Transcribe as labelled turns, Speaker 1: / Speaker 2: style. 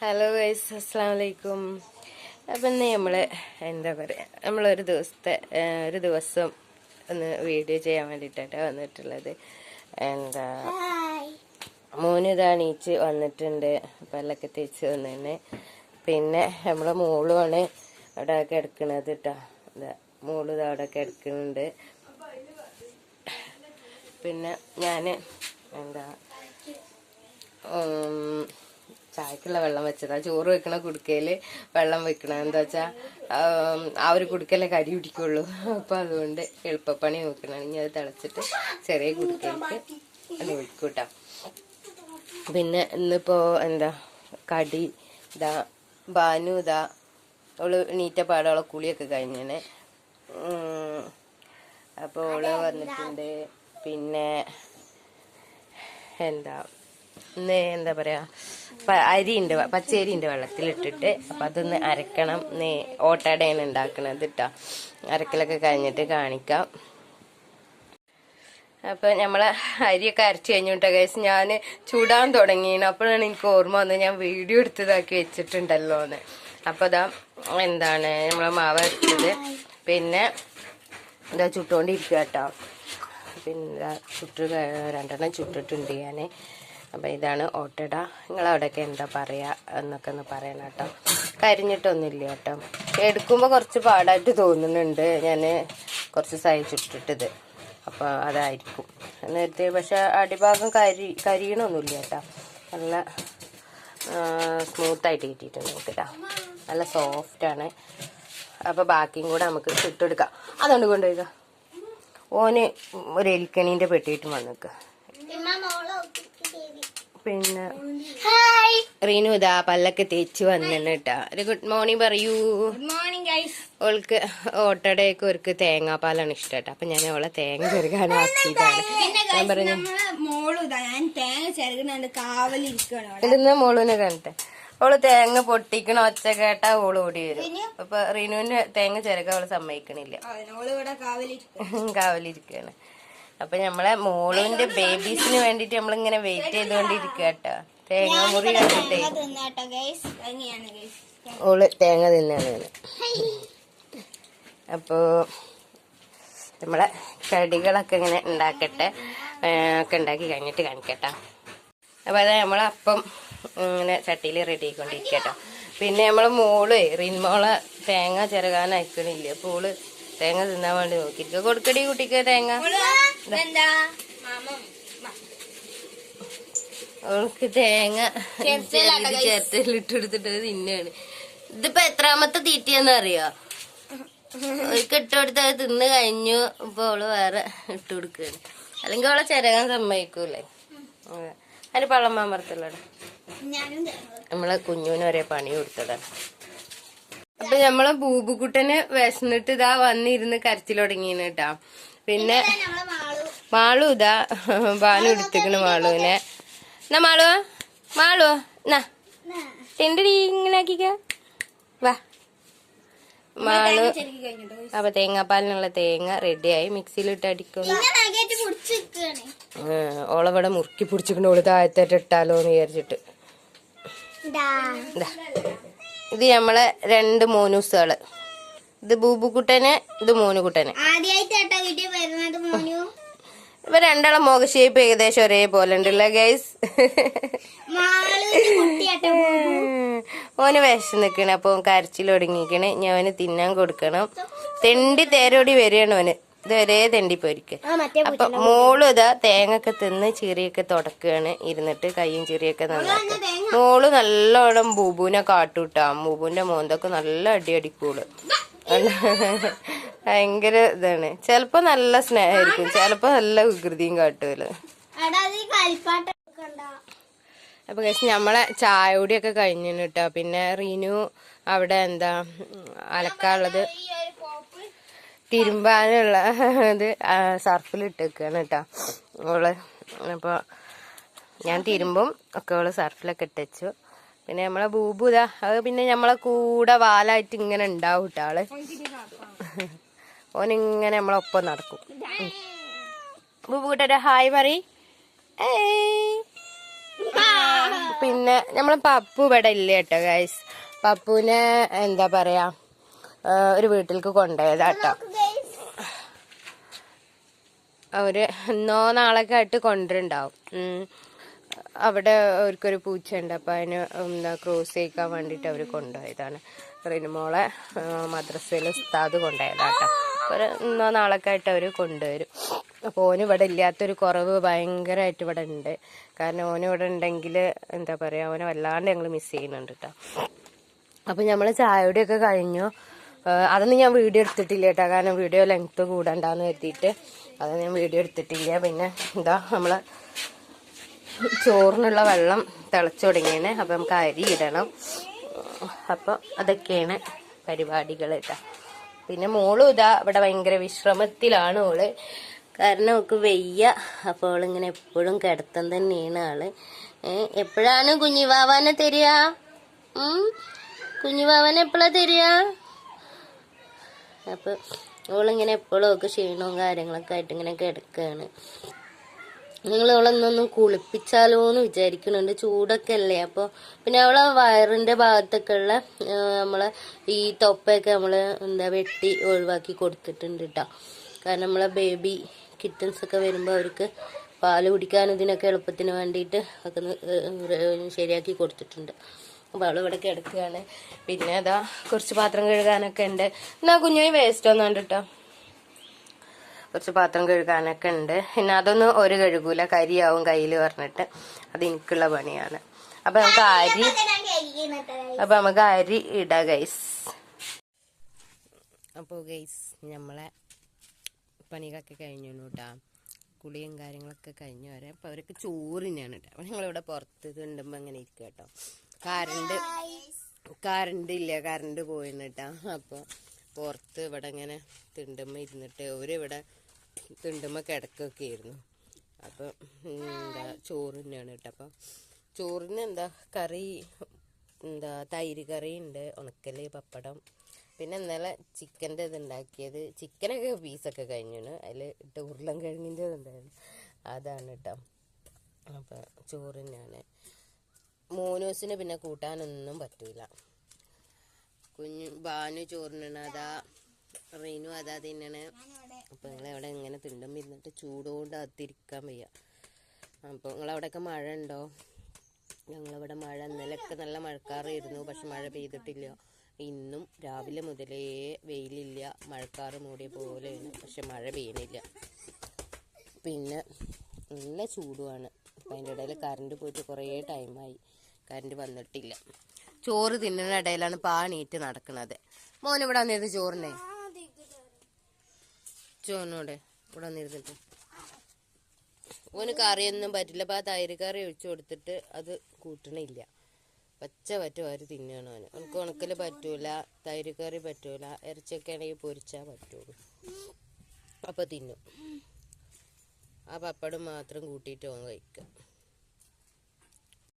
Speaker 1: Hello guys അസ്സാം വലൈക്കും അപ്പം ഇന്ന് നമ്മൾ എന്താ പറയുക നമ്മളൊരു ദിവസത്തെ ഒരു ദിവസം ഒന്ന് വീഡിയോ ചെയ്യാൻ വേണ്ടിയിട്ടാണ് വന്നിട്ടുള്ളത്. എന്താ മൂന്ന് ഇതാ എണീച്ച് വന്നിട്ടുണ്ട്. പല്ലൊക്കെ തേച്ച് വന്നിട്ട് പിന്നെ നമ്മളെ മോളുമാണ് അവിടെ കിടക്കണത് കേട്ടോ ഇതാ മോൾ ഇത് അവിടെ കിടക്കുന്നുണ്ട് പിന്നെ ഞാൻ എന്താ ചായക്കുള്ള വെള്ളം വെച്ചതാ. ചോറ് വെക്കണ കുടുക്കയിൽ വെള്ളം വെക്കണ. എന്താ വെച്ചാ ആ ഒരു കുടുക്കയിലെ കരി പിടിക്കുള്ളൂ അപ്പൊ അതുകൊണ്ട് എളുപ്പപ്പണി നോക്കണം. ഇനി അത് തിളച്ചിട്ട് ചെറിയ കുടുക്കയിലേക്ക് അത് ഒഴിക്കൂട്ടാ. പിന്നെ ഇന്നിപ്പോ എന്താ കടി ഇതാ ബാനു ഇതാ അവൾ നീറ്റ പാടോളെ കുളിയൊക്കെ കഴിഞ്ഞേനെ. അപ്പോൾ ഓൾ വന്നിട്ടുണ്ട്. പിന്നെ എന്താ എന്താ പറയാ അരി ഉണ്ട് പച്ചരി ഉണ്ട് വെള്ളത്തിലിട്ടിട്ട്. അപ്പൊ അതൊന്ന് അരക്കണം. നീ ഓട്ടടയാണ് ഉണ്ടാക്കണത് കേട്ടോ അരക്കലൊക്കെ കഴിഞ്ഞിട്ട് കാണിക്കാം. അപ്പൊ നമ്മളെ അരിയൊക്കെ അരച്ചു കഴിഞ്ഞിട്ടോ കേസ് ഞാൻ ചൂടാൻ തുടങ്ങിയാണ് അപ്പോഴാണ് എനിക്ക് ഓർമ്മ വന്നത്. ഞാൻ വീഡിയോ എടുത്തതാക്കി വെച്ചിട്ടുണ്ടല്ലോ എന്ന്. അപ്പൊ അതാ എന്താണ് നമ്മളെ മാവ് അരച്ചത്. പിന്നെ ഇതാ ചുട്ടുകൊണ്ടിരിക്കുക കേട്ടോ പിന്നെ ചുട്ട് രണ്ടെണ്ണം ചുട്ടിട്ടുണ്ട് ഞാൻ അപ്പം ഇതാണ് ഓട്ടട. നിങ്ങളവിടെയൊക്കെ എന്താ പറയുക എന്നൊക്കെ ഒന്ന് പറയണം കേട്ടോ. കരിഞ്ഞിട്ടൊന്നുമില്ല കേട്ടോ. എടുക്കുമ്പോൾ കുറച്ച് പാടായിട്ട് തോന്നുന്നുണ്ട്. ഞാൻ കുറച്ച് സൈ ചുട്ടിട്ടത് അപ്പോൾ അതായിരിക്കും. നേരത്തെ പക്ഷെ അടിഭാഗം കരി കരിയണമൊന്നുമില്ല കേട്ടോ. നല്ല സ്മൂത്തായിട്ട് കിട്ടിയിട്ടുണ്ട് നമുക്ക് കേട്ടോ. നല്ല സോഫ്റ്റാണ് അപ്പോൾ ബാക്കിയും കൂടെ നമുക്ക് ചുട്ടെടുക്കാം അതുകൊണ്ട് കൊണ്ടുപോയിക്കാം ഓന് ഒരു എലിക്കണീന്റെ പെട്ടിയിട്ട് വന്നിക്ക. പിന്നെ റീനു ഇതാ പല്ലൊക്കെ തേച്ച് വന്നിട്ട് കേട്ടാ ഒരു ഗുഡ് മോർണിംഗ് പറയൂ.
Speaker 2: ഗുഡ് മോർണിംഗ് ഗൈസ്
Speaker 1: ഓൾക്ക് ഓട്ടടയൊക്കെ ഒരുക്ക് തേങ്ങാപ്പാലാണ് ഇഷ്ടം കേട്ടോ അപ്പൊ ഞാൻ അവളെ തേങ്ങ ചെറുക്കാനാക്കിയതാണ്
Speaker 2: പിന്നെ
Speaker 1: ഞാൻ പറഞ്ഞു
Speaker 2: നമ്മളെ മോളൂനെ തേങ്ങ
Speaker 1: കണ്ടേ ഓൾ തേങ്ങ പൊട്ടിക്കണ ഒച്ച കേട്ടാ ഓൾ ഓടി വരും. അപ്പൊ റീനുവിന് തേങ്ങ ചെറുക്കാൻ അവൾ സമ്മതിക്കണില്ല. കാവലിരിക്കാണ്. അപ്പൊ നമ്മളെ മോളുവിന്റെ ബേബീസിന് വേണ്ടിട്ട് നമ്മളിങ്ങനെ വെയിറ്റ് ചെയ്തുകൊണ്ടിരിക്കുക കേട്ടോ തേങ്ങ മുറി കണ്ടിട്ടേ. ഓൾ തേങ്ങ തിന്നാണ്. അപ്പോ നമ്മളെ കടികളൊക്കെ ഇങ്ങനെ ഉണ്ടാക്കട്ടെ ഒക്കെ ഉണ്ടാക്കി കഴിഞ്ഞിട്ട് കാണിക്കട്ടോ. അപ്പൊ അതാ നമ്മളെ അപ്പം ഇങ്ങനെ ചട്ടിയിൽ റെഡി ആയിക്കൊണ്ടിരിക്കട്ടോ പിന്നെ നമ്മളെ മോൾ റിൻമോളെ തേങ്ങ അയക്കണില്ല അപ്പൊ ഓൾ തേങ്ങ തിന്നാൻ വേണ്ടി നോക്കിയിരിക്കുക കൊടുക്കടി കുട്ടിക്ക് തേങ്ങ. അവൾക്ക് തേങ്ങ
Speaker 2: ചേർത്തയിലാട്ടോ guys.
Speaker 1: ചേർത്തലിട്ട് എടുത്തിട്ട് തിന്നാണ്. ഇതിപ്പോ എത്രാമത്തെ തീറ്റയെന്ന് അറിയോ ഒരിക്കൽ ഇട്ട് കൊടുത്ത് അത് തിന്ന് കഴിഞ്ഞു. ഇപ്പൊ അവൾ വേറെ ഇട്ട് കൊടുക്കുകയാണ് അല്ലെങ്കിൽ അവളെ ചിരകാൻ സമ്മതിക്കൂലേ. അതെ. അതിന് പള്ളം മാമർത്തുള്ളട
Speaker 2: ഞാനും തേങ്ങ
Speaker 1: നമ്മളെ കുഞ്ഞുവിന് ഒരേ പണി കൊടുത്തതാണ്. അപ്പൊ നമ്മളെ ബൂബുക്കുട്ടന് വിശന്നിട്ട് ഇതാ വന്നിരുന്ന് കരച്ചിൽ തുടങ്ങിയാണ് കേട്ടാ പിന്നെ
Speaker 2: മാളു?
Speaker 1: മാളു ഇതാ ബാനു എടുത്തിക്കണ് മാളുവിനെ. എന്നാ മാളുവാ മാളുവാ എന്നാ? ടെൻഡടി ഇങ്ങനെ ആക്കിക്ക? വാ. മാളു അപ്പൊ തേങ്ങാപ്പാലിനുള്ള തേങ്ങ റെഡിയായി മിക്സിയിലിട്ട് അടിക്കുന്നു. ഓളവിടെ മുറുക്കി പിടിച്ചിട്ടുണ്ട് ഓൾ താഴത്തേട്ട് ഇട്ടാലോ എന്ന് വിചാരിച്ചിട്ട് ഇതാ. നമ്മളെ രണ്ട് മോനൂസുകൾ. ഇത് ബൂബുക്കുട്ടന് ഇത് മോനുകുട്ടന്. ഇവ രണ്ടാളും മുഖ ഷേപ്പ് ഏകദേശം ഒരേപോലെ ഉണ്ടല്ലേ ഗൈസ്? ഓന് വിശം നിക്കണ അപ്പൊ ഒടുങ്ങിക്കണേ ഞാൻ തിന്നാൻ കൊടുക്കണം. തെണ്ടി തേരോടി വരികയാണ് ഓന്. ഇതുവരെ തെണ്ടി പോയിരിക്ക
Speaker 2: ആ മറ്റേ
Speaker 1: അപ്പൊ മോൾ ഇതാ തേങ്ങൊക്കെ തിന്ന് ചിറിയൊക്കെ തുടക്കുകയാണ് ഇരുന്നിട്ട് കൈയും ചിറിയൊക്കെ നന്നാക്കി. മോൾ നല്ലോണം ബൂബുവിനെ കാട്ടൂട്ടാ. ബൂബുവിന്റെ മോന്തൊക്കെ നല്ല അടി അടിക്കൂൾ ഭയങ്കര ഇതാണ്. ചെലപ്പോ നല്ല സ്നേഹമായിരിക്കും ചെലപ്പോ നല്ല വികൃതിയും കാട്ടുമല്ലോ അപ്പൊ കഴിച്ച് നമ്മളെ ചായ കൂടിയൊക്കെ കഴിഞ്ഞു കേട്ടോ പിന്നെ റീനു അവിടെ എന്താ അലക്കാനുള്ളത്. തിരുമ്പാനുള്ള ഇത് സർഫിൽ ഇട്ടേക്കാണ് കേട്ടോ. ഓൾ അപ്പോൾ ഞാൻ തിരുമ്പും ഒക്കെ ഓൾ സർഫിലൊക്കെ ഇട്ടു പിന്നെ നമ്മളെ ബൂബു ഇതാ അത് പിന്നെ നമ്മളെ കൂടെ വാലായിട്ട് ഇങ്ങനെ ഉണ്ടാവും കേട്ടോ ആൾ. ഓനിങ്ങനെ നമ്മളൊപ്പം നടക്കും. ബൂബു കിട്ടൊരു ഹായ് പറ പിന്നെ നമ്മളെ പപ്പു ഇവിടെ ഇല്ല കേട്ടോ ഗൈസ് പപ്പുവിനെ എന്താ പറയാ ഒരു വീട്ടിലേക്ക് കൊണ്ടുപോയതാ കേട്ടോ എന്നോ നാളൊക്കെ ആയിട്ട് കൊണ്ടുണ്ടാവും. അവിടെ അവർക്കൊരു പൂച്ചയുണ്ട്. അപ്പം അതിന് എന്താ ക്രോസ് ചെയ്യിക്കാൻ വേണ്ടിയിട്ട് അവർ കൊണ്ടുപോയതാണ്. റിനുമോളെ മദ്രസയിൽ ഉസ്താദ് കൊണ്ടുപോയതാട്ടോ. ഒരു ഇന്നോ നാളൊക്കെ ആയിട്ട് അവർ കൊണ്ടുവരും. അപ്പോൾ ഓന് ഇവിടെ ഇല്ലാത്തൊരു കുറവ് ഭയങ്കരമായിട്ട് ഇവിടെ ഉണ്ട്. കാരണം ഓന് ഇവിടെ ഉണ്ടെങ്കിൽ എന്താ പറയുക ഓനെ വല്ലാണ്ട് ഞങ്ങൾ മിസ് ചെയ്യുന്നുണ്ട് കേട്ടോ അപ്പം നമ്മൾ ചായയുടെയൊക്കെ കഴിഞ്ഞു. അതൊന്നും ഞാൻ വീഡിയോ എടുത്തിട്ടില്ല കേട്ടോ. കാരണം വീഡിയോ ലെങ്ത്ത് കൂടണ്ടെന്ന് കരുതിയിട്ട് അത് ഞാൻ വീഡിയോ എടുത്തിട്ടില്ല. പിന്നെ എന്താ നമ്മൾ ചോറിനുള്ള വെള്ളം തിളച്ചു തുടങ്ങിയാണ് അപ്പം നമുക്ക് അരി ഇടണം. അപ്പോൾ അതൊക്കെയാണ് പരിപാടികൾ കേട്ടോ. പിന്നെ മോളും ഇതാ ഇവിടെ ഭയങ്കര വിശ്രമത്തിലാണ് ഓൾ. കാരണം അവൾക്ക് വെയ്യ. അപ്പോൾ അവളിങ്ങനെ എപ്പോഴും കിടത്തം തന്നെയാണ് ആൾ. എപ്പോഴാണ് കുഞ്ഞിവാവാനെ തരിക? കുഞ്ഞിവാവാനെ കുഞ്ഞിവാവനെ എപ്പോഴാ തരിക? അപ്പൊ അവളിങ്ങനെ എപ്പോഴും ഒക്കെ ക്ഷീണവും കാര്യങ്ങളൊക്കെ ആയിട്ട് ഇങ്ങനെ കിടക്കുകയാണ് നിങ്ങൾ അവളെന്നൊന്നും കുളിപ്പിച്ചാലോ എന്ന് വിചാരിക്കുന്നുണ്ട് ചൂടൊക്കെ അല്ലേ? അപ്പോൾ പിന്നെ അവളെ വയറിന്റെ ഭാഗത്തൊക്കെ ഉള്ള നമ്മളെ ഈ തൊപ്പയൊക്കെ നമ്മൾ എന്താ വെട്ടി ഒഴിവാക്കി കൊടുത്തിട്ടുണ്ട് കേട്ടോ കാരണം നമ്മളെ ബേബി കിറ്റൻസ് ഒക്കെ വരുമ്പോൾ അവർക്ക് പാൽ കുടിക്കാനും ഇതിനൊക്കെ എളുപ്പത്തിന് വേണ്ടിയിട്ട് ഒക്കെ ശരിയാക്കി കൊടുത്തിട്ടുണ്ട്. അപ്പോൾ ഇവിടെ കിടക്കുകയാണ് പിന്നെ അതാ കുറച്ച് പാത്രം കഴുകാനൊക്കെ ഉണ്ട്. എന്നാ കുഞ്ഞു വേസ്റ്റ് ഒന്നും കണ്ടിട്ടോ കുറച്ച് പാത്രം കഴുകാനൊക്കെ ഉണ്ട്. പിന്നെ അതൊന്നും ഒരു കഴുകൂല. കരിയാവും കയ്യിൽ പറഞ്ഞിട്ട്. അത് എനിക്കുള്ള പണിയാണ്. അപ്പൊ നമുക്ക് അരി അപ്പൊ നമുക്ക് അരി ഇടാ ഗൈസ് അപ്പോൾ ഗൈസ് നമ്മളെ പണികളൊക്കെ കഴിഞ്ഞു കേട്ടാ കുളിയും കാര്യങ്ങളൊക്കെ കഴിഞ്ഞു വരെ. അപ്പൊ അവരൊക്കെ ചോറിനാണ് കേട്ടോ ഞങ്ങളിവിടെ പുറത്ത് തിണ്ടുമ്പോ അങ്ങനെ ഇരിക്കുക കേട്ടോ കറണ്ട് കറണ്ട് ഇല്ല കറണ്ട് പോയിന്നിട്ടാ അപ്പൊ പുറത്ത് ഇവിടെ ഇങ്ങനെ തിണ്ടുമ്മ ഇരുന്നിട്ട് ഓരിവിടെ തിണ്ടുമ്മ കിടക്കൊക്കെ ആയിരുന്നു. അപ്പൊ എന്താ ചോറ് തന്നെയാണ് കേട്ടോ അപ്പൊ ചോറിന് എന്താ കറി എന്താ തൈര് കറി ഉണ്ട് ഉണക്കൽ പപ്പടം. പിന്നെ ഇന്നലെ ചിക്കന്റെ ഇത് ഉണ്ടാക്കിയത് ചിക്കനൊക്കെ പീസൊക്കെ കഴിഞ്ഞാണ്. അതിൽ ഇട്ട് ഉരുളൻ കിഴങ്ങിന്റെ ഉണ്ടായിരുന്നു അതാണ് കേട്ടോ അപ്പം ചോറ് തന്നെയാണ് മോനൂസിന് പിന്നെ കൂട്ടാനൊന്നും പറ്റൂല. കുഞ്ഞു ബാനു ചോറിനാണ് അതാ റീനു അതാ തിന്നണ്. അപ്പം നിങ്ങളവിടെ ഇങ്ങനെ തിണ്ടും ഇരുന്നിട്ട് ചൂടുകൊണ്ട് അകത്തിരിക്കാൻ വയ്യ. അപ്പോൾ നിങ്ങളവിടെയൊക്കെ മഴ ഉണ്ടോ ഞങ്ങളിവിടെ മഴ ഇന്നലെയൊക്കെ നല്ല മഴക്കാറായിരുന്നു പക്ഷെ മഴ പെയ്തിട്ടില്ല. ഇന്നും രാവിലെ മുതലേ വെയിലില്ല മഴക്കാറ് മൂടിയ പോലെയാണ് പക്ഷെ മഴ പെയ്യുന്നില്ല പിന്നെ നല്ല ചൂടുമാണ് അപ്പം അതിന്റെ ഇടയിൽ കറണ്ട് പോയിട്ട് കുറേ ടൈമായി. കറണ്ട് വന്നിട്ടില്ല. ചോറ് തിന്നുന്ന ഇടയിലാണ് പാണീറ്റ് നടക്കുന്നത് മോൻ ഇവിടെ വന്നിരുന്ന് ചോറിനെ? ചോറിനോടെ ഇവിടെ വന്നിരുന്നിട്ട്. ഓന് കറിയൊന്നും പറ്റില്ല. അപ്പൊ ആ തൈര് കറി ഒഴിച്ചു കൊടുത്തിട്ട് അത് കൂട്ടണില്ല. പച്ച പറ്റും? അവർ തിന്നാണ് അവന് അവനക്ക് ഉണക്കൽ പറ്റൂല തൈര് കറി പറ്റൂല. ഇറച്ചിയൊക്കെ ആണെങ്കിൽ പൊരിച്ചാ പറ്റുള്ളൂ. അപ്പൊ തിന്നും. ആ പപ്പടം മാത്രം കൂട്ടിയിട്ട് ഓൻ കഴിക്കാം.